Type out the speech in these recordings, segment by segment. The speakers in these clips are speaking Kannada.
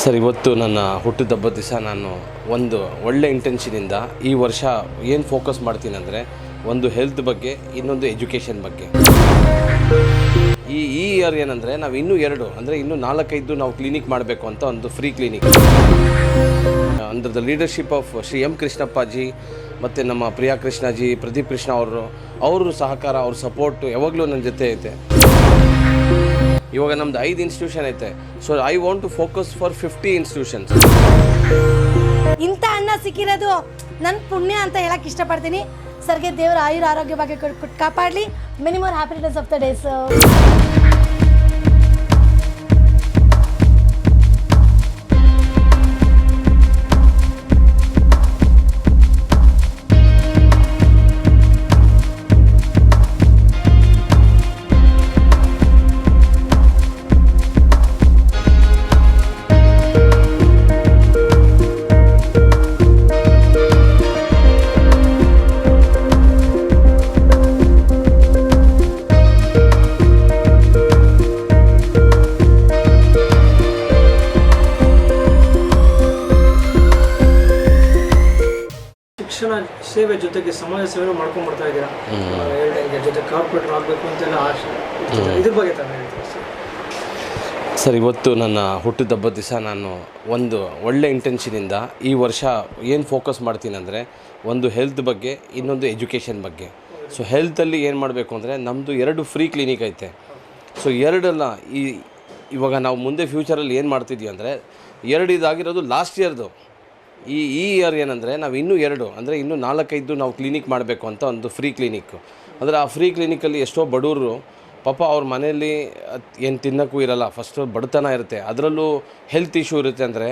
ಸರ್, ಇವತ್ತು ನನ್ನ ಹುಟ್ಟಿದಬ್ಬದ ದಿವಸ ನಾನು ಒಂದು ಒಳ್ಳೆ ಇಂಟೆನ್ಷನಿಂದ ಈ ವರ್ಷ ಏನು ಫೋಕಸ್ ಮಾಡ್ತೀನಿ ಅಂದರೆ ಒಂದು ಹೆಲ್ತ್ ಬಗ್ಗೆ, ಇನ್ನೊಂದು ಎಜುಕೇಷನ್ ಬಗ್ಗೆ. ಈ ಈ ಇಯರ್ ಏನಂದರೆ ನಾವು ಇನ್ನೂ ಎರಡು, ಅಂದರೆ ಇನ್ನೂ ನಾಲ್ಕೈದು ನಾವು ಕ್ಲಿನಿಕ್ ಮಾಡಬೇಕು ಅಂತ ಒಂದು free clinic under the leadership of Shri M Krishnappaji, ಮತ್ತು ನಮ್ಮ ಪ್ರಿಯಾ ಕೃಷ್ಣಾಜಿ, ಪ್ರದೀಪ್ ಕೃಷ್ಣ ಅವರು ಅವರು ಸಹಕಾರ, ಅವ್ರ ಸಪೋರ್ಟು ಯಾವಾಗಲೂ ನನ್ನ ಜೊತೆ ಐತೆ. ಇವಾಗ ನಮ್ದು ಐದು ಇನ್ಸ್ಟಿಟ್ಯೂಷನ್ ಐತೆ. So I want to focus for fifty institutions ಇಂಥ ಅನ್ನ ಸಿಕ್ಕಿರೋದು ನನ್ನ ಪುಣ್ಯ ಅಂತ ಹೇಳಕ್ ಇಷ್ಟಪಡ್ತೀನಿ. ಸರ್ಗೆ ದೇವರ ಆಯುರ ಆರೋಗ್ಯ ಬಗ್ಗೆ ಕಾಪಾಡಲಿ. Minimum happiness of the days ಶಿಕ್ಷಣ ಸೇವೆ ಜೊತೆಗೆ ಸಮಾಜ ಸೇವೆ ಮಾಡ್ಕೊಂಡು ಬರ್ತಾ ಇದ್ದೀರಾ? ಜೊತೆ ಕಾರ್ಪೊರೇಟರ್ ಆಗಬೇಕು ಅಂತೆಲ್ಲ ಆಶೆ. ಇದ್ರ ಬಗ್ಗೆ ತಾನು ಸರ್? ಸರ್ ಇವತ್ತು ನನ್ನ ಹುಟ್ಟಿದಬ್ಬದ ದಿವಸ ನಾನು ಒಂದು ಒಳ್ಳೆ ಇಂಟೆನ್ಷನಿಂದ ಈ ವರ್ಷ ಏನು ಫೋಕಸ್ ಮಾಡ್ತೀನಿ ಅಂದರೆ ಒಂದು ಹೆಲ್ತ್ ಬಗ್ಗೆ ಇನ್ನೊಂದು ಎಜುಕೇಷನ್ ಬಗ್ಗೆ. ಸೊ ಹೆಲ್ತಲ್ಲಿ ಏನು ಮಾಡಬೇಕು ಅಂದರೆ ನಮ್ಮದು ಎರಡು ಫ್ರೀ ಕ್ಲಿನಿಕ್ ಐತೆ. ಸೊ ಎರಡಲ್ಲ ಈ ಇವಾಗ ನಾವು ಮುಂದೆ ಫ್ಯೂಚರಲ್ಲಿ ಏನು ಮಾಡ್ತಿದ್ವಿ ಅಂದರೆ ಎರಡು ಇದಾಗಿರೋದು ಲಾಸ್ಟ್ ಇಯರ್ದು ಈ ಈ ಇಯರ್ ಏನಂದರೆ ನಾವು ಇನ್ನೂ ಎರಡು, ಅಂದರೆ ಇನ್ನೂ ನಾಲ್ಕೈದು ನಾವು ಕ್ಲಿನಿಕ್ ಮಾಡಬೇಕು ಅಂತ ಒಂದು ಫ್ರೀ ಕ್ಲಿನಿಕ್ ಅಂದರೆ ಆ ಫ್ರೀ ಕ್ಲಿನಿಕಲ್ಲಿ ಎಷ್ಟೋ ಬಡವರು ಪಾಪ ಅವ್ರ ಮನೆಯಲ್ಲಿ ಏನು ತಿನ್ನೋಕ್ಕೂ ಇರಲ್ಲ ಫಸ್ಟು ಬಡತನ ಇರುತ್ತೆ. ಅದರಲ್ಲೂ ಹೆಲ್ತ್ ಇಶ್ಯೂ ಇರುತ್ತೆ ಅಂದರೆ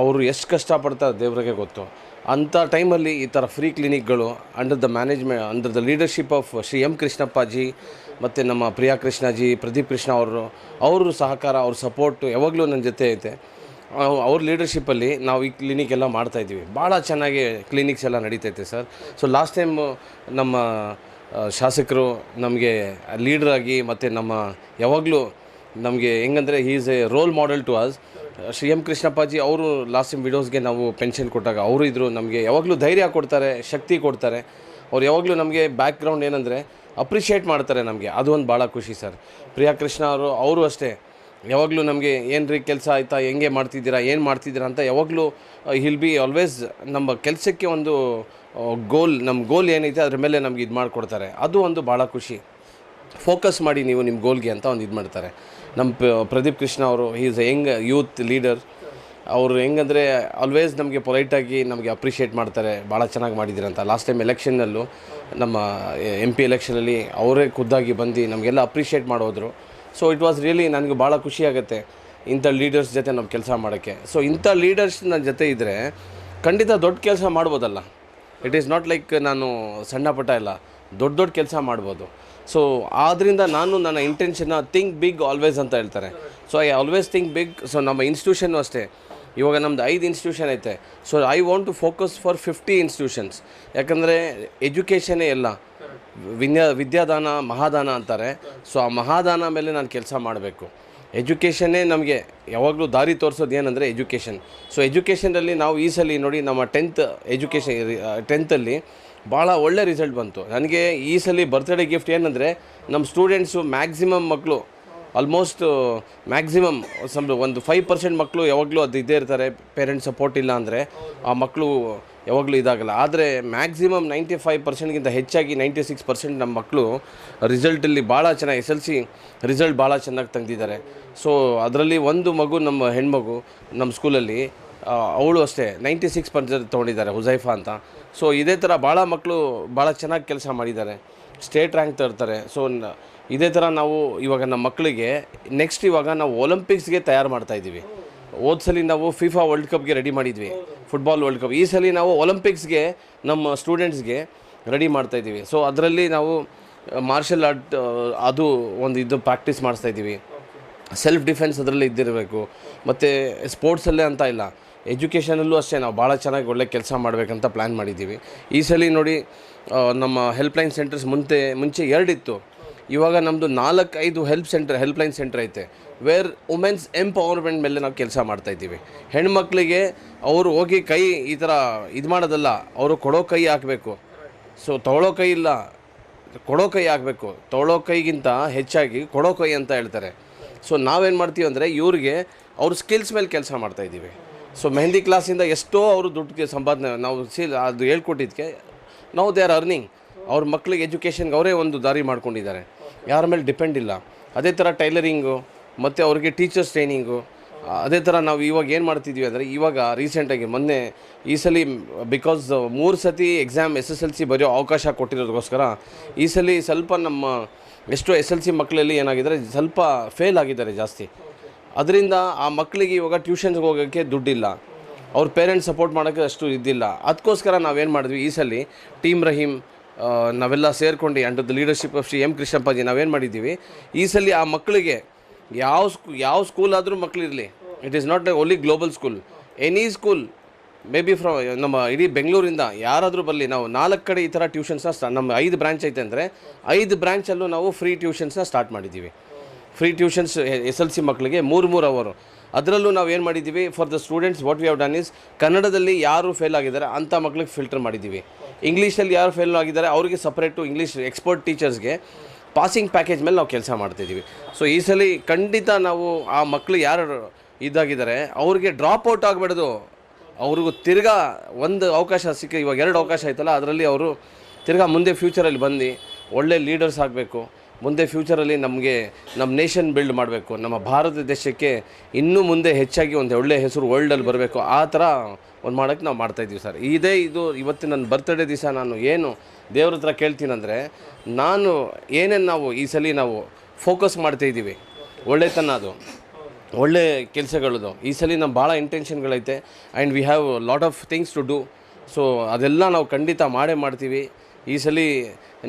ಅವರು ಎಷ್ಟು ಕಷ್ಟಪಡ್ತಾರೆ ದೇವ್ರಿಗೆ ಗೊತ್ತು. ಅಂಥ ಟೈಮಲ್ಲಿ ಈ ಥರ free ಕ್ಲಿನಿಕ್ಗಳು under the management under the leadership of Shri M Krishnappaji ಮತ್ತು ನಮ್ಮ ಪ್ರಿಯಾ ಕೃಷ್ಣಾಜಿ, ಪ್ರದೀಪ್ ಕೃಷ್ಣ ಅವರು ಅವರು ಸಹಕಾರ, ಅವ್ರ ಸಪೋರ್ಟು ಯಾವಾಗಲೂ ನನ್ನ ಜೊತೆ ಐತೆ. ಅವ್ರ ಲೀಡರ್ಶಿಪ್ಪಲ್ಲಿ ನಾವು ಈ ಕ್ಲಿನಿಕ್ ಎಲ್ಲ ಮಾಡ್ತಾಯಿದ್ದೀವಿ ಭಾಳ ಚೆನ್ನಾಗಿ ಕ್ಲಿನಿಕ್ಸ್ ಎಲ್ಲ ನಡೀತೈತೆ ಸರ್. ಸೊ ಲಾಸ್ಟ್ ಟೈಮ್ ನಮ್ಮ ಶಾಸಕರು ನಮಗೆ ಲೀಡ್ರಾಗಿ ಮತ್ತು ನಮ್ಮ ಯಾವಾಗಲೂ ನಮಗೆ ಹೆಂಗಂದರೆ is a role model to us Shri M Krishnappaji ಅವರು ಲಾಸ್ಟ್ ಟೈಮ್ ವಿಡೋಸ್ಗೆ ನಾವು ಪೆನ್ಷನ್ ಕೊಟ್ಟಾಗ ಅವರು ಇದ್ದರು ನಮಗೆ ಯಾವಾಗಲೂ ಧೈರ್ಯ ಕೊಡ್ತಾರೆ, ಶಕ್ತಿ ಕೊಡ್ತಾರೆ. ಅವ್ರು ಯಾವಾಗಲೂ ನಮಗೆ ಬ್ಯಾಕ್ಗ್ರೌಂಡ್ ಏನಂದರೆ ಅಪ್ರಿಷಿಯೇಟ್ ಮಾಡ್ತಾರೆ ನಮಗೆ. ಅದು ಒಂದು ಭಾಳ ಖುಷಿ ಸರ್. ಪ್ರಿಯಾ ಕೃಷ್ಣ ಅವರು ಅವರು ಅಷ್ಟೇ. ಯಾವಾಗಲೂ ನಮಗೆ, ಏನು ರೀ ಕೆಲಸ ಆಯಿತಾ? ಹೆಂಗೆ ಮಾಡ್ತಿದ್ದೀರಾ? ಏನು ಮಾಡ್ತಿದ್ದೀರಾ? ಅಂತ ಯಾವಾಗಲೂ ಹಿಲ್ ಬಿ ಆಲ್ವೇಸ್ ನಮ್ಮ ಕೆಲಸಕ್ಕೆ ಒಂದು ಗೋಲ್ ನಮ್ಮ ಗೋಲ್ ಏನೈತೆ ಅದ್ರ ಮೇಲೆ ನಮ್ಗೆ ಇದು ಮಾಡಿಕೊಡ್ತಾರೆ. ಅದು ಒಂದು ಭಾಳ ಖುಷಿ. ಫೋಕಸ್ ಮಾಡಿ ನೀವು ನಿಮ್ಮ ಗೋಲ್ಗೆ ಅಂತ ಒಂದು ಇದು ಮಾಡ್ತಾರೆ. ನಮ್ಮ ಪ್ರದೀಪ್ ಕೃಷ್ಣ ಅವರು ಈಸ್ ಯಂಗ್ ಯೂತ್ ಲೀಡರ್ ಅವರು ಹೆಂಗಂದರೆ ಆಲ್ವೇಸ್ ನಮಗೆ ಪೊಲೈಟಾಗಿ ನಮಗೆ ಅಪ್ರಿಷಿಯೇಟ್ ಮಾಡ್ತಾರೆ. ಭಾಳ ಚೆನ್ನಾಗಿ ಮಾಡಿದ್ದೀರ ಅಂತ. ಲಾಸ್ಟ್ ಟೈಮ್ ಎಲೆಕ್ಷನ್ನಲ್ಲೂ ನಮ್ಮ ಎಂ ಪಿ ಎಲೆಕ್ಷನಲ್ಲಿ ಅವರೇ ಖುದ್ದಾಗಿ ಬಂದು ನಮಗೆಲ್ಲ ಅಪ್ರಿಷಿಯೇಟ್ ಮಾಡೋದ್ರು. ಸೊ ಇಟ್ ವಾಸ್ ರಿಯಲಿ ನನಗೆ ಭಾಳ ಖುಷಿಯಾಗುತ್ತೆ ಇಂಥ ಲೀಡರ್ಸ್ ಜೊತೆ ನಾವು ಕೆಲಸ ಮಾಡೋಕ್ಕೆ. ಸೊ ಇಂಥ ಲೀಡರ್ಸ್ ನನ್ನ ಜೊತೆ ಇದ್ದರೆ ಖಂಡಿತ ದೊಡ್ಡ ಕೆಲಸ ಮಾಡ್ಬೋದಲ್ಲ. ಇಟ್ ಈಸ್ ನಾಟ್ ಲೈಕ್ ನಾನು ಸಣ್ಣ ಪುಟ್ಟ ಇಲ್ಲ, ದೊಡ್ಡ ದೊಡ್ಡ ಕೆಲಸ ಮಾಡ್ಬೋದು. ಸೊ ಆದ್ದರಿಂದ ನಾನು ನನ್ನ ಇಂಟೆನ್ಷನ್ನ ಥಿಂಕ್ ಬಿಗ್ ಆಲ್ವೇಸ್ ಅಂತ ಹೇಳ್ತಾರೆ. So I always think big so ನಮ್ಮ ಇನ್ಸ್ಟಿಟ್ಯೂಷನ್ನು ಅಷ್ಟೇ. ಇವಾಗ ನಮ್ಮದು ಐದು ಇನ್ಸ್ಟಿಟ್ಯೂಷನ್ ಐತೆ. So I want to focus for fifty institutions ಯಾಕಂದರೆ ಎಜುಕೇಷನೇ ಎಲ್ಲ ವಿದ್ಯಾ ವಿದ್ಯಾದಾನ, ಮಹಾದಾನ ಅಂತಾರೆ. ಸೊ ಆ ಮಹಾದಾನ ಮೇಲೆ ನಾನು ಕೆಲಸ ಮಾಡಬೇಕು. ಎಜುಕೇಷನ್ನೇ ನಮಗೆ ಯಾವಾಗಲೂ ದಾರಿ ತೋರಿಸೋದು ಏನಂದರೆ ಎಜುಕೇಷನ್ ಸೊ ಎಜುಕೇಷನಲ್ಲಿ ನಾವು ಈ ಸಲ ನೋಡಿ ನಮ್ಮ ಟೆಂತ್ ಎಜುಕೇಷನ್ ಟೆಂತಲ್ಲಿ ಭಾಳ ಒಳ್ಳೆ ರಿಸಲ್ಟ್ ಬಂತು. ನನಗೆ ಈ ಸಲ ಬರ್ತ್ಡೇ ಗಿಫ್ಟ್ ಏನಂದರೆ ನಮ್ಮ ಸ್ಟೂಡೆಂಟ್ಸು ಮ್ಯಾಕ್ಸಿಮಮ್ ಮಕ್ಕಳು ಆಲ್ಮೋಸ್ಟ್ ಮ್ಯಾಕ್ಸಿಮಮ್ ಸಮ್ ಒಂದು ಫೈವ್ ಪರ್ಸೆಂಟ್ ಮಕ್ಕಳು ಯಾವಾಗಲೂ ಅದು ಇದ್ದೇ ಇರ್ತಾರೆ ಪೇರೆಂಟ್ಸ್ ಸಪೋರ್ಟ್ ಇಲ್ಲ ಅಂದರೆ ಆ ಮಕ್ಕಳು ಯಾವಾಗಲೂ ಇದಾಗಲ್ಲ. ಆದರೆ ಮ್ಯಾಕ್ಸಿಮಮ್ ನೈಂಟಿ ಫೈವ್ ಪರ್ಸೆಂಟ್ಗಿಂತ ಹೆಚ್ಚಾಗಿ ನೈಂಟಿ ಸಿಕ್ಸ್ ಪರ್ಸೆಂಟ್ ನಮ್ಮ ಮಕ್ಕಳು ರಿಸಲ್ಟಲ್ಲಿ ಭಾಳ ಚೆನ್ನಾಗಿ ಎಸ್ ಎಲ್ ಸಿ ರಿಸಲ್ಟ್ ಭಾಳ ಚೆನ್ನಾಗಿ ತಂದಿದ್ದಾರೆ. ಸೊ ಅದರಲ್ಲಿ ಒಂದು ಮಗು ನಮ್ಮ ಹೆಣ್ಮಗು ನಮ್ಮ ಸ್ಕೂಲಲ್ಲಿ ಅವಳು ಅಷ್ಟೇ ನೈಂಟಿ ಸಿಕ್ಸ್ ಪರ್ಸೆಂಟ್ ತೊಗೊಂಡಿದ್ದಾರೆ ಹುಜೈಫಾ ಅಂತ. ಸೊ ಇದೇ ಥರ ಭಾಳ ಮಕ್ಕಳು ಭಾಳ ಚೆನ್ನಾಗಿ ಕೆಲಸ ಮಾಡಿದ್ದಾರೆ. ಸ್ಟೇಟ್ ರ್ಯಾಂಕ್ ತರ್ತಾರೆ. ಸೊ ಇದೇ ಥರ ನಾವು ಇವಾಗ ನಮ್ಮ ಮಕ್ಕಳಿಗೆ ನೆಕ್ಸ್ಟ್ ಇವಾಗ ನಾವು ಒಲಿಂಪಿಕ್ಸ್ಗೆ ತಯಾರು ಮಾಡ್ತಾ ಇದ್ದೀವಿ ಹೋದ ಸಲ ನಾವು ಫಿಫಾ ವರ್ಲ್ಡ್ ಕಪ್ಗೆ ರೆಡಿ ಮಾಡಿದ್ವಿ. ಫುಟ್ಬಾಲ್ ವರ್ಲ್ಡ್ ಕಪ್ ಈ ಸಲ ನಾವು ಒಲಿಂಪಿಕ್ಸ್ಗೆ ನಮ್ಮ ಸ್ಟೂಡೆಂಟ್ಸ್ಗೆ ರೆಡಿ ಮಾಡ್ತಾ ಇದ್ದೀವಿ. ಸೊ ಅದರಲ್ಲಿ ನಾವು ಮಾರ್ಷಲ್ ಆರ್ಟ್ ಅದು ಒಂದು ಇದು ಪ್ರಾಕ್ಟೀಸ್ ಮಾಡಿಸ್ತಾಯಿದ್ದೀವಿ ಸೆಲ್ಫ್ ಡಿಫೆನ್ಸ್ ಅದರಲ್ಲಿ ಇದ್ದಿರಬೇಕು. ಮತ್ತು ಸ್ಪೋರ್ಟ್ಸಲ್ಲೇ ಅಂತ ಇಲ್ಲ. ಎಜುಕೇಷನಲ್ಲೂ ಅಷ್ಟೇ, ನಾವು ಭಾಳ ಚೆನ್ನಾಗಿ ಒಳ್ಳೆ ಕೆಲಸ ಮಾಡಬೇಕಂತ ಪ್ಲ್ಯಾನ್ ಮಾಡಿದ್ದೀವಿ. ಈ ಸಲ ನೋಡಿ ನಮ್ಮ ಹೆಲ್ಪ್ಲೈನ್ ಸೆಂಟರ್ಸ್ ಮುಂಚೆ ಮುಂಚೆ ಎರಡಿತ್ತು. ಇವಾಗ ನಮ್ಮದು ನಾಲ್ಕೈದು ಹೆಲ್ಪ್ ಸೆಂಟರ್ ಹೆಲ್ಪ್ಲೈನ್ ಸೆಂಟರ್ ಐತೆ ವೇರ್ ವುಮೆನ್ಸ್ ಎಂಪವರ್ಮೆಂಟ್ ಮೇಲೆ ನಾವು ಕೆಲಸ ಮಾಡ್ತಾಯಿದ್ದೀವಿ ಹೆಣ್ಮಕ್ಳಿಗೆ ಅವರು ಹೋಗಿ ಕೈ ಈ ಥರ ಇದು ಮಾಡೋದಲ್ಲ, ಅವರು ಕೊಡೋ ಕೈ ಹಾಕಬೇಕು. ಸೊ ತೊಗೊಳೋ ಕೈ ಇಲ್ಲ, ಕೊಡೋ ಕೈ ಹಾಕಬೇಕು. ತೊಗೊಳೋ ಕೈಗಿಂತ ಹೆಚ್ಚಾಗಿ ಕೊಡೋ ಕೈ ಅಂತ ಹೇಳ್ತಾರೆ. ಸೊ ನಾವೇನು ಮಾಡ್ತೀವಿ ಅಂದರೆ ಇವ್ರಿಗೆ ಅವ್ರ ಸ್ಕಿಲ್ಸ್ ಮೇಲೆ ಕೆಲಸ ಮಾಡ್ತಾಯಿದ್ದೀವಿ ಸೊ ಮೆಹಂದಿ ಕ್ಲಾಸಿಂದ ಎಷ್ಟೋ ಅವರು ದುಡ್ಡಿಗೆ ಸಂಪಾದನೆ, ನಾವು ಸೀಲ್ ಅದು ಹೇಳ್ಕೊಟ್ಟಿದ್ದಕ್ಕೆ ನಾವು ದೇ ಆರ್ ಅರ್ನಿಂಗ್ ಅವ್ರ ಮಕ್ಕಳಿಗೆ ಎಜುಕೇಷನ್ಗೆ ಅವರೇ ಒಂದು ದಾರಿ ಮಾಡ್ಕೊಂಡಿದ್ದಾರೆ. ಯಾರ ಮೇಲೆ ಡಿಪೆಂಡ್ ಇಲ್ಲ. ಅದೇ ಥರ ಟೈಲರಿಂಗು ಮತ್ತು ಅವ್ರಿಗೆ ಟೀಚರ್ಸ್ ಟ್ರೈನಿಂಗು ಅದೇ ಥರ ನಾವು ಇವಾಗ ಏನು ಮಾಡ್ತಿದ್ವಿ ಅಂದರೆ ಇವಾಗ ರೀಸೆಂಟಾಗಿ ಮೊನ್ನೆ ಈ ಸಲ ಬಿಕಾಸ್ ಮೂರು ಸತಿ exam S S L C ಬರೆಯೋ ಅವಕಾಶ ಕೊಟ್ಟಿರೋದಕ್ಕೋಸ್ಕರ ಈ ಸಲ ಸ್ವಲ್ಪ ನಮ್ಮ ಎಷ್ಟೋ ಎಸ್ ಎಲ್ ಸಿ ಮಕ್ಕಳಲ್ಲಿ ಏನಾಗಿದ್ದಾರೆ ಸ್ವಲ್ಪ ಫೇಲ್ ಆಗಿದ್ದಾರೆ ಜಾಸ್ತಿ. ಅದರಿಂದ ಆ ಮಕ್ಕಳಿಗೆ ಇವಾಗ ಟ್ಯೂಷನ್ಸ್ಗೆ ಹೋಗೋಕ್ಕೆ ದುಡ್ಡಿಲ್ಲ. ಅವ್ರ ಪೇರೆಂಟ್ಸ್ ಸಪೋರ್ಟ್ ಮಾಡೋಕ್ಕೆ ಅಷ್ಟು ಇದ್ದಿಲ್ಲ ಅದಕ್ಕೋಸ್ಕರ ನಾವೇನು ಮಾಡಿದ್ವಿ ಈ ಸಲ ಟೀಮ್ ರಹೀಮ್ ನಾವೆಲ್ಲ ಸೇರ್ಕೊಂಡು under the leadership of Shri M Krishnappaji ನಾವೇನು ಮಾಡಿದ್ದೀವಿ? ಈ ಸಲ ಆ ಮಕ್ಕಳಿಗೆ ಯಾವ ಸ್ಕೂ, ಯಾವ ಸ್ಕೂಲ್ ಆದರೂ ಮಕ್ಕಳಿರಲಿ it is not only global school any school maybe from ನಮ್ಮ ಇಡೀ ಬೆಂಗಳೂರಿಂದ ಯಾರಾದರೂ ಬರಲಿ, ನಾವು ನಾಲ್ಕು ಕಡೆ ಈ ಥರ ಟ್ಯೂಷನ್ಸ್ನ ನಮ್ಮ ಐದು ಬ್ರಾಂಚ್ ಐತೆ ಅಂದರೆ, ಐದು ಬ್ರಾಂಚಲ್ಲೂ ನಾವು ಫ್ರೀ ಟ್ಯೂಷನ್ಸ್ನ ಸ್ಟಾರ್ಟ್ ಮಾಡಿದ್ದೀವಿ. Free tuitions S L C ಮಕ್ಕಳಿಗೆ ಮೂರು ಮೂರು ಅವರು ಅದರಲ್ಲೂ ನಾವು ಏನು ಮಾಡಿದ್ದೀವಿ for the students what we have done is ಕನ್ನಡದಲ್ಲಿ ಯಾರು ಫೇಲ್ ಆಗಿದ್ದಾರೆ ಅಂಥ ಮಕ್ಳಿಗೆ ಫಿಲ್ಟರ್ ಮಾಡಿದ್ದೀವಿ ಇಂಗ್ಲೀಷಲ್ಲಿ ಯಾರು ಫೇಲ್ ಆಗಿದ್ದಾರೆ, ಅವರಿಗೆ ಸಪ್ರೇಟು ಇಂಗ್ಲೀಷ್ ಎಕ್ಸ್ಪರ್ಟ್ ಟೀಚರ್ಸ್ಗೆ ಪಾಸಿಂಗ್ ಪ್ಯಾಕೇಜ್ ಮೇಲೆ ನಾವು ಕೆಲಸ ಮಾಡ್ತಿದ್ದೀವಿ ಸೊ ಈ ಸಲ ಖಂಡಿತ ನಾವು ಆ ಮಕ್ಕಳು ಯಾರು ಇದಾಗಿದ್ದಾರೆ, ಅವ್ರಿಗೆ ಡ್ರಾಪ್ ಔಟ್ ಆಗಬಾರ್ದು. ಅವ್ರಿಗೂ ತಿರ್ಗಾ ಒಂದು ಅವಕಾಶ ಸಿಕ್ಕ, ಇವಾಗ ಎರಡು ಅವಕಾಶ ಆಯ್ತಲ್ಲ, ಅದರಲ್ಲಿ ಅವರು ತಿರ್ಗಾ ಮುಂದೆ ಫ್ಯೂಚರಲ್ಲಿ ಬಂದು ಒಳ್ಳೆ ಲೀಡರ್ಸ್ ಆಗಬೇಕು. ಮುಂದೆ ಫ್ಯೂಚರಲ್ಲಿ ನಮಗೆ ನಮ್ಮ ನೇಷನ್ ಬಿಲ್ಡ್ ಮಾಡಬೇಕು. ನಮ್ಮ ಭಾರತ ದೇಶಕ್ಕೆ ಇನ್ನೂ ಮುಂದೆ ಹೆಚ್ಚಾಗಿ ಒಂದು ಒಳ್ಳೆಯ ಹೆಸರು ವರ್ಲ್ಡಲ್ಲಿ ಬರಬೇಕು. ಆ ಥರ ಒಂದು ಮಾಡೋಕ್ಕೆ ನಾವು ಮಾಡ್ತಾಯಿದ್ದೀವಿ ಸರ್ ಇದೇ ಇದು ಇವತ್ತು ನನ್ನ ಬರ್ತ್ಡೇ ದಿವಸ ನಾನು ಏನು ದೇವ್ರ ಹತ್ರ ಕೇಳ್ತೀನಂದರೆ ನಾನು ಏನೇನು ನಾವು ಈ ಸಲ ನಾವು ಫೋಕಸ್ ಮಾಡ್ತಾಯಿದ್ದೀವಿ ಒಳ್ಳೆತನ ಅದು. ಒಳ್ಳೆ ಕೆಲಸಗಳದು. ಈ ಸಲ ನಮ್ಮ ಭಾಳ ಇಂಟೆನ್ಷನ್ಗಳೈತೆ and we have lot of things to do so ಅದೆಲ್ಲ ನಾವು ಖಂಡಿತ ಮಾಡೇ ಮಾಡ್ತೀವಿ. ಈ ಸಲ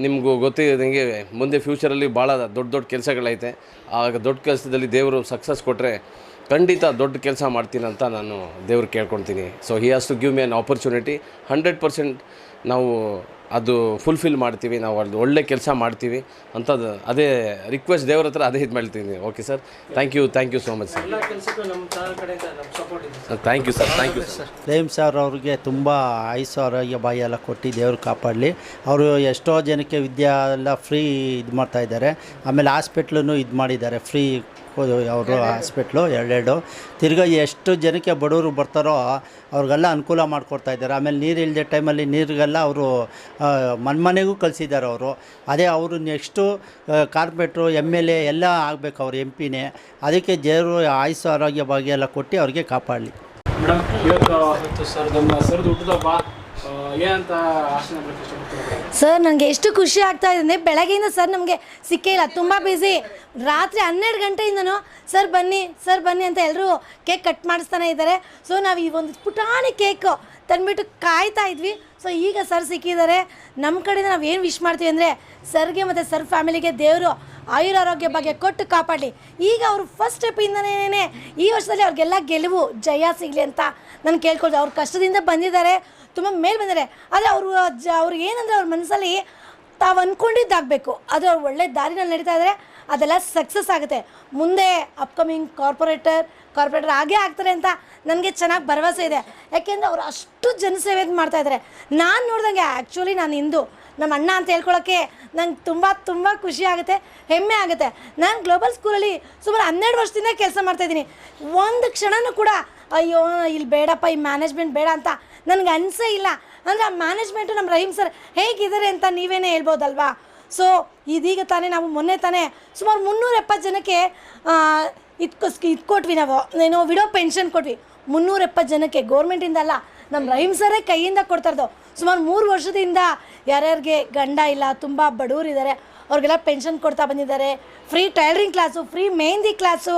ನಿಮಗೂ ಗೊತ್ತಿದ್ದಂಗೆ ಮುಂದೆ ಫ್ಯೂಚರಲ್ಲಿ ಭಾಳ ದೊಡ್ಡ ದೊಡ್ಡ ಕೆಲಸಗಳೈತೆ. ಆಗ ದೊಡ್ಡ ಕೆಲಸದಲ್ಲಿ ದೇವರು ಸಕ್ಸಸ್ ಕೊಟ್ಟರೆ ಖಂಡಿತ ದೊಡ್ಡ ಕೆಲಸ ಮಾಡ್ತೀನಂತ ನಾನು ದೇವ್ರು ಕೇಳ್ಕೊಳ್ತೀನಿ. So he has to give me an opportunity hundred percent ನಾವು ಅದು ಫುಲ್ಫಿಲ್ ಮಾಡ್ತೀವಿ ನಾವು ಅದು ಒಳ್ಳೆ ಕೆಲಸ ಮಾಡ್ತೀವಿ ಅಂತದ್ದು ಅದೇ ರಿಕ್ವೆಸ್ಟ್ ದೇವ್ರ ಹತ್ರ ಅದೇ ಇದು ಮಾಡ್ತೀನಿ okay sir thank you thank you so much sir ಎಲ್ಲ ನಮ್ಮ ಚಾನಲ್ ಕಡೆಯಿಂದ ನಮ್ಮ ಸಪೋರ್ಟ್ ಇದೆ thank you sir thank you sir ಲೇಮ್ sir ಅವ್ರಿಗೆ ತುಂಬ ಆಯುಸ್ ಆರೋಗ್ಯ ಬಾಯಿ ಎಲ್ಲ ಕೊಟ್ಟು ದೇವ್ರು ಕಾಪಾಡಲಿ. ಅವರು ಎಷ್ಟೋ ಜನಕ್ಕೆ ವಿದ್ಯಾ ಎಲ್ಲ ಫ್ರೀ ಇದು ಮಾಡ್ತಾ ಇದ್ದಾರೆ. ಆಮೇಲೆ ಹಾಸ್ಪಿಟ್ಲೂ ಇದು ಮಾಡಿದ್ದಾರೆ ಫ್ರೀ ಅವರು ಹಾಸ್ಪಿಟ್ಲು ಎರಡೆರಡು. ತಿರ್ಗಾ ಎಷ್ಟು ಜನಕ್ಕೆ ಬಡವರು ಬರ್ತಾರೋ ಅವ್ರಿಗೆಲ್ಲ ಅನುಕೂಲ ಮಾಡಿಕೊಡ್ತಾ ಇದ್ದಾರೆ. ಆಮೇಲೆ ನೀರು ಇಲ್ಲದೆ ಟೈಮಲ್ಲಿ ನೀರಿಗೆಲ್ಲ ಅವರು ಮನೆಮನೆಗೂ ಕಳಿಸಿದ್ದಾರೆ ಅವರು. ಅದೇ ಅವರು ನೆಕ್ಸ್ಟು ಕಾರ್ಪೆಟ್ರು ಎಂ ಎಲ್ ಎ ಎಲ್ಲ ಆಗಬೇಕು ಅವ್ರು ಎಂ ಪಿನೇ ಅದಕ್ಕೆ ಜನರು ಆಯುಸ್ಸು ಆರೋಗ್ಯ ಭಾಗ್ಯ ಎಲ್ಲ ಕೊಟ್ಟು ಅವ್ರಿಗೆ ಕಾಪಾಡಲಿ. ಮೇಡಮ್ ಇವತ್ತು ಸರ್ ನಮ್ಮ ಸರ್ದು ಆ, ಸರ್ ನನಗೆ ಎಷ್ಟು ಖುಷಿ ಆಗ್ತಾ ಇದೆ ಅಂದರೆ ಬೆಳಗ್ಗೆಯಿಂದ ಸರ್ ನಮಗೆ ಸಿಕ್ಕೇ ಇಲ್ಲ, ತುಂಬ ಬ್ಯುಸಿ ರಾತ್ರಿ ಹನ್ನೆರಡು ಗಂಟೆಯಿಂದನೂ ಸರ್ ಬನ್ನಿ ಸರ್ ಬನ್ನಿ ಅಂತ ಎಲ್ಲರೂ ಕೇಕ್ ಕಟ್ ಮಾಡಿಸ್ತಾನೆ ಇದ್ದಾರೆ. ಸೊ ನಾವು ಈ ಒಂದು ಪುಟಾಣಿ ಕೇಕ್ ತಂದ್ಬಿಟ್ಟು ಕಾಯ್ತಾ ಇದ್ವಿ. ಸೊ ಈಗ ಸರ್ ಸಿಕ್ಕಿದ್ದಾರೆ. ನಮ್ಮ ಕಡೆಯಿಂದ ನಾವು ಏನು ವಿಶ್ ಮಾಡ್ತೀವಿ ಅಂದರೆ ಸರ್ಗೆ ಮತ್ತು ಸರ್ ಫ್ಯಾಮಿಲಿಗೆ ದೇವರು ಆಯುರ ಆರೋಗ್ಯ ಬಗ್ಗೆ ಕೊಟ್ಟು ಕಾಪಾಡಲಿ. ಈಗ ಅವರು ಫಸ್ಟ್ ಸ್ಟೆಪ್ಪಿಂದನೇ ಈ ವರ್ಷದಲ್ಲಿ ಅವ್ರಿಗೆಲ್ಲ ಗೆಲುವು, ಜಯ ಸಿಗಲಿ ಅಂತ ನಾನು ಕೇಳ್ಕೊಳ್ತೀನಿ ಅವ್ರ ಕಷ್ಟದಿಂದ ಬಂದಿದ್ದಾರೆ, ತುಂಬ ಮೇಲೆ ಬಂದಿದ್ದಾರೆ. ಆದರೆ ಅವರು, ಜ ಅವ್ರಿಗೆ ಏನಂದರೆ ಅವ್ರ ಮನಸ್ಸಲ್ಲಿ ತಾವು ಅಂದ್ಕೊಂಡಿದ್ದಾಗಬೇಕು ಅದು ಅವ್ರು ಒಳ್ಳೆ ದಾರಿನಲ್ಲಿ ನಡೀತಾ ಇದ್ದಾರೆ ಅದೆಲ್ಲ ಸಕ್ಸಸ್ ಆಗುತ್ತೆ. ಮುಂದೆ ಅಪ್ಕಮಿಂಗ್ ಕಾರ್ಪೊರೇಟರ್ ಕಾರ್ಪೊರೇಟರ್ ಆಗೇ ಆಗ್ತಾರೆ ಅಂತ ನನಗೆ ಚೆನ್ನಾಗಿ ಭರವಸೆ ಇದೆ. ಯಾಕೆಂದರೆ ಅವರು ಅಷ್ಟು ಜನಸೇವೆ ಮಾಡ್ತಾ ಇದ್ದಾರೆ. ನಾನು ನೋಡ್ದಂಗೆ ಆ್ಯಕ್ಚುಲಿ ನಾನು ಹಿಂದೂ. ನಮ್ಮ ಅಣ್ಣ ಅಂತ ಹೇಳ್ಕೊಳ್ಳೋಕ್ಕೆ ನಂಗೆ ತುಂಬ ತುಂಬ ಖುಷಿ ಆಗುತ್ತೆ, ಹೆಮ್ಮೆ ಆಗುತ್ತೆ. ನಾನು ಗ್ಲೋಬಲ್ ಸ್ಕೂಲಲ್ಲಿ ಸುಮಾರು ಹನ್ನೆರಡು ವರ್ಷದಿಂದ ಕೆಲಸ ಮಾಡ್ತಾಯಿದ್ದೀನಿ ಒಂದು ಕ್ಷಣನೂ ಕೂಡ, ಅಯ್ಯೋ, ಇಲ್ಲಿ ಬೇಡಪ್ಪ, ಈ ಮ್ಯಾನೇಜ್ಮೆಂಟ್ ಬೇಡ ಅಂತ ನನಗೆ ಅನಿಸೇ ಇಲ್ಲ. ಅಂದರೆ ಆ ಮ್ಯಾನೇಜ್ಮೆಂಟು ನಮ್ಮ ರಹೀಮ್ ಸರ್ ಹೇಗಿದ್ದಾರೆ ಅಂತ ನೀವೇನೇ ಹೇಳ್ಬೋದಲ್ವಾ? ಸೊ ಇದೀಗ ತಾನೇ ನಾವು ಮೊನ್ನೆ ತಾನೇ ಸುಮಾರು ಮುನ್ನೂರ ಎಪ್ಪತ್ತು ಜನಕ್ಕೆ ಇದ್ಕೋಸ್ ಇದು ಕೊಟ್ವಿ ನಾವು. ಏನೋ ವಿಡೋ ಪೆನ್ಷನ್ ಕೊಟ್ವಿ. ಮುನ್ನೂರ ಎಪ್ಪತ್ತು ಜನಕ್ಕೆ ಗೌರ್ಮೆಂಟಿಂದ ಅಲ್ಲ ನಮ್ಮ ರಹೀಮ್ ಸರೇ ಕೈಯಿಂದ ಕೊಡ್ತಾ ಇರೋದು. ಸುಮಾರು ಮೂರು ವರ್ಷದಿಂದ ಯಾರ್ಯಾರಿಗೆ ಗಂಡ ಇಲ್ಲ, ತುಂಬ ಬಡವರಿದ್ದಾರೆ, ಅವ್ರಿಗೆಲ್ಲ ಪೆನ್ಷನ್ ಕೊಡ್ತಾ ಬಂದಿದ್ದಾರೆ free tailoring class free mehndi class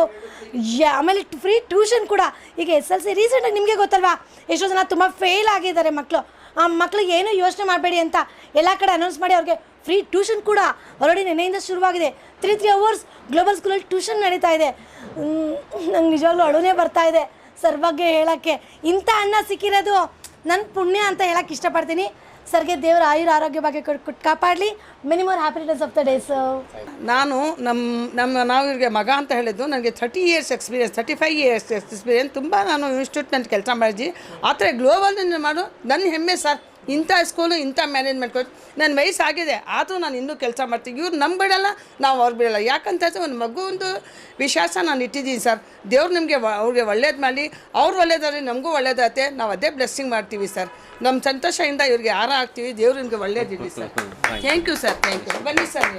ಆಮೇಲೆ ಫ್ರೀ ಟ್ಯೂಷನ್ ಕೂಡ. ಈಗ ಎಸ್ ಎಲ್ ಸಿ ರೀಸೆಂಟಾಗಿ ನಿಮಗೆ ಗೊತ್ತಲ್ವಾ? ಎಷ್ಟೋ ಜನ ತುಂಬ ಫೇಲ್ ಆಗಿದ್ದಾರೆ ಮಕ್ಕಳು ಆ ಮಕ್ಳಿಗೆ ಏನೂ ಯೋಚನೆ ಮಾಡಬೇಡಿ ಅಂತ ಎಲ್ಲ ಕಡೆ ಅನೌನ್ಸ್ ಮಾಡಿ ಅವ್ರಿಗೆ ಫ್ರೀ ಟ್ಯೂಷನ್ ಕೂಡ ಆಲ್ರೆಡಿ ನೆನೆಯಿಂದ ಶುರುವಾಗಿದೆ. ತ್ರೀ ತ್ರೀ ಅವರ್ಸ್ ಗ್ಲೋಬಲ್ ಸ್ಕೂಲಲ್ಲಿ ಟ್ಯೂಷನ್ ನಡೀತಾ ಇದೆ. ನಂಗೆ ನಿಜವಾಗ್ಲೂ ಅಳುನೇ ಬರ್ತಾ ಇದೆ ಸರ್ ಬಗ್ಗೆ ಹೇಳೋಕ್ಕೆ. ಇಂಥ ಅಣ್ಣ ಸಿಕ್ಕಿರೋದು ನನ್ನ ಪುಣ್ಯ ಅಂತ ಹೇಳಕ್ಕೆ ಇಷ್ಟಪಡ್ತೀನಿ. ಸರ್ಗೆ ದೇವರ ಆಯುರ ಆರೋಗ್ಯ ಬಗ್ಗೆ ಕಾಪಾಡಲಿ. Minimum happiness of the days ನಾನು ನಮ್ಮ ನಮ್ಮ ನಾವು ಇವ್ರಿಗೆ ಮಗ ಅಂತ ಹೇಳಿದ್ದು ನನಗೆ thirty years experience thirty five years experience ತುಂಬ ನಾನು ಇನ್ಸ್ಟಿಟ್ಯೂಟ್ನಲ್ಲಿ ಕೆಲಸ ಮಾಡಿದ್ವಿ. ಆ ಥರ ಗ್ಲೋಬಲ್ ಮಾಡು ನನ್ನ ಹೆಮ್ಮೆ ಸರ್ ಇಂಥ ಸ್ಕೂಲು ಇಂಥ ಮ್ಯಾನೇಜ್ಮೆಂಟ್ ಕೋಚ್ ನನ್ನ ವಯಸ್ಸಾಗಿದೆ ಆದರೂ ನಾನು ಇನ್ನೂ ಕೆಲಸ ಮಾಡ್ತೀನಿ. ಇವ್ರು ನಮ್ಮ ಬಿಡೋಲ್ಲ ನಾವು ಅವ್ರು ಬಿಡಲ್ಲ. ಯಾಕಂತ ಹೇಳಿದ್ರೆ ಒಂದು ಮಗು ಒಂದು ವಿಶ್ವಾಸ ನಾನು ಇಟ್ಟಿದ್ದೀನಿ ಸರ್. ದೇವ್ರು ನಿಮಗೆ ಅವ್ರಿಗೆ ಒಳ್ಳೇದು ಮಾಡಿ ಅವ್ರು ಒಳ್ಳೇದಾದ್ರೆ ನಮಗೂ ಒಳ್ಳೇದಾಗುತ್ತೆ ನಾವು ಅದೇ ಬ್ಲೆಸ್ಸಿಂಗ್ ಮಾಡ್ತೀವಿ ಸರ್. ನಮ್ಮ ಸಂತೋಷದಿಂದ ಇವ್ರಿಗೆ ಹಾರ ಹಾಕ್ತೀವಿ ದೇವ್ರು ನಿಮಗೆ ಒಳ್ಳೇದಿರಲಿ sir. Thank you sir thank you ಬನ್ನಿ ಸರ್